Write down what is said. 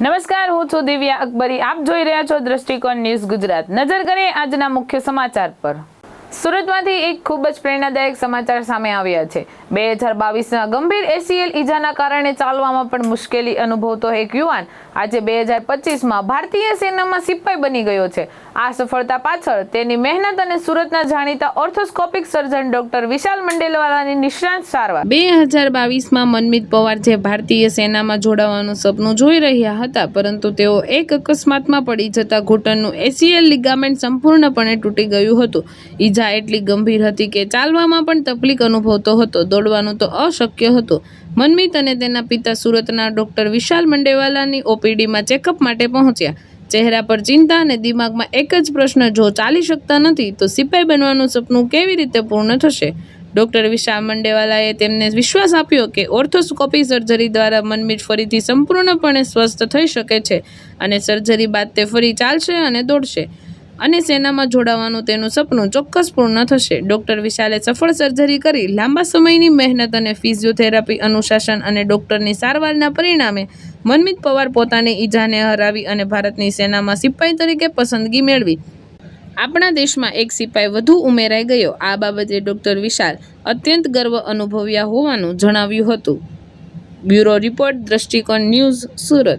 નમસ્કાર, હું છું દિવ્યા અકબરી. આપ જોઈ રહ્યા છો દ્રષ્ટિકોણ ન્યૂઝ ગુજરાત. નજર કરીએ આજના મુખ્ય સમાચાર પર. સુરતમાંથી એક ખૂબ જ પ્રેરણાદાયક સમાચાર સામે આવ્યા છે. બે હજાર બાવીસના ગંભીર એસીએલ ઈજાના કારણે ચાલવામાં પણ મુશ્કેલી અનુભવતો એક યુવાન આજે બે હજાર પચીસમાં ભારતીય સેનામાં સિપાઈ બની ગયો છે. આ સફળતા પાછળ તેની મહેનત અને સુરતના જાણીતા ઓર્થોસ્કોપિક સર્જન ડોક્ટર વિશાલ મંડેલવાલાની નિષ્ણાંત સારવાર. બે હજાર બાવીસમાં મનમિત પવાર જે ભારતીય સેનામાં જોડાવાનું સપનું જોઈ રહ્યા હતા, પરંતુ તેઓ એક અકસ્માતમાં પડી જતા ઘૂંટણનું એસીએલ લિગામેન્ટ સંપૂર્ણપણે તૂટી ગયું હતું. ઈજા એટલી ગંભીર હતી કે ચાલવામાં પણ તકલીફ અનુભવતો હતો. દોડવાનું તો અશક્ય હતું. મનમીત અને તેના પિતા સુરતના ડોક્ટર વિશાલ મંડેવાલાની ઓપીડીમાં ચેકઅપ માટે પહોંચ્યા. ચહેરા પર ચિંતા અને દિમાગમાં એક જ પ્રશ્ન, જો ચાલી શકતા નથી, તો સિપાઈ બનવાનું સપનું કેવી રીતે પૂર્ણ થશે? ડોક્ટર વિશાલ મંડેવાલાએ તેમને વિશ્વાસ આપ્યો કે ઓર્થોસ્કોપી સર્જરી દ્વારા મનમીત ફરીથી સંપૂર્ણપણે સ્વસ્થ થઈ શકે છે અને સર્જરી બાદ તે ફરી ચાલશે અને દોડશે. અને સેનામાં જોડાવાનું તેનું સપનું ચોક્કસ પૂર્ણ થશે. ડોક્ટર વિશાલે સફળ સર્જરી કરી લાંબા સમયની મહેનત અને ફિઝિયોથેરાપી અનુશાસન અને ડોક્ટરની સારવારના પરિણામે મનમીત પવાર પોતાની ઈજાને હરાવી અને ભારતની સેનામાં સિપાઈ તરીકે પસંદગી મેળવી. આપણા દેશમાં એક સિપાઈ વધુ ઉમેરાઈ ગયો. આ બાબતે ડોક્ટર વિશાલ અત્યંત ગર્વ અનુભવ્યા હોવાનું જણાવ્યું હતું. Bureau report, Drishtikon news, Surat.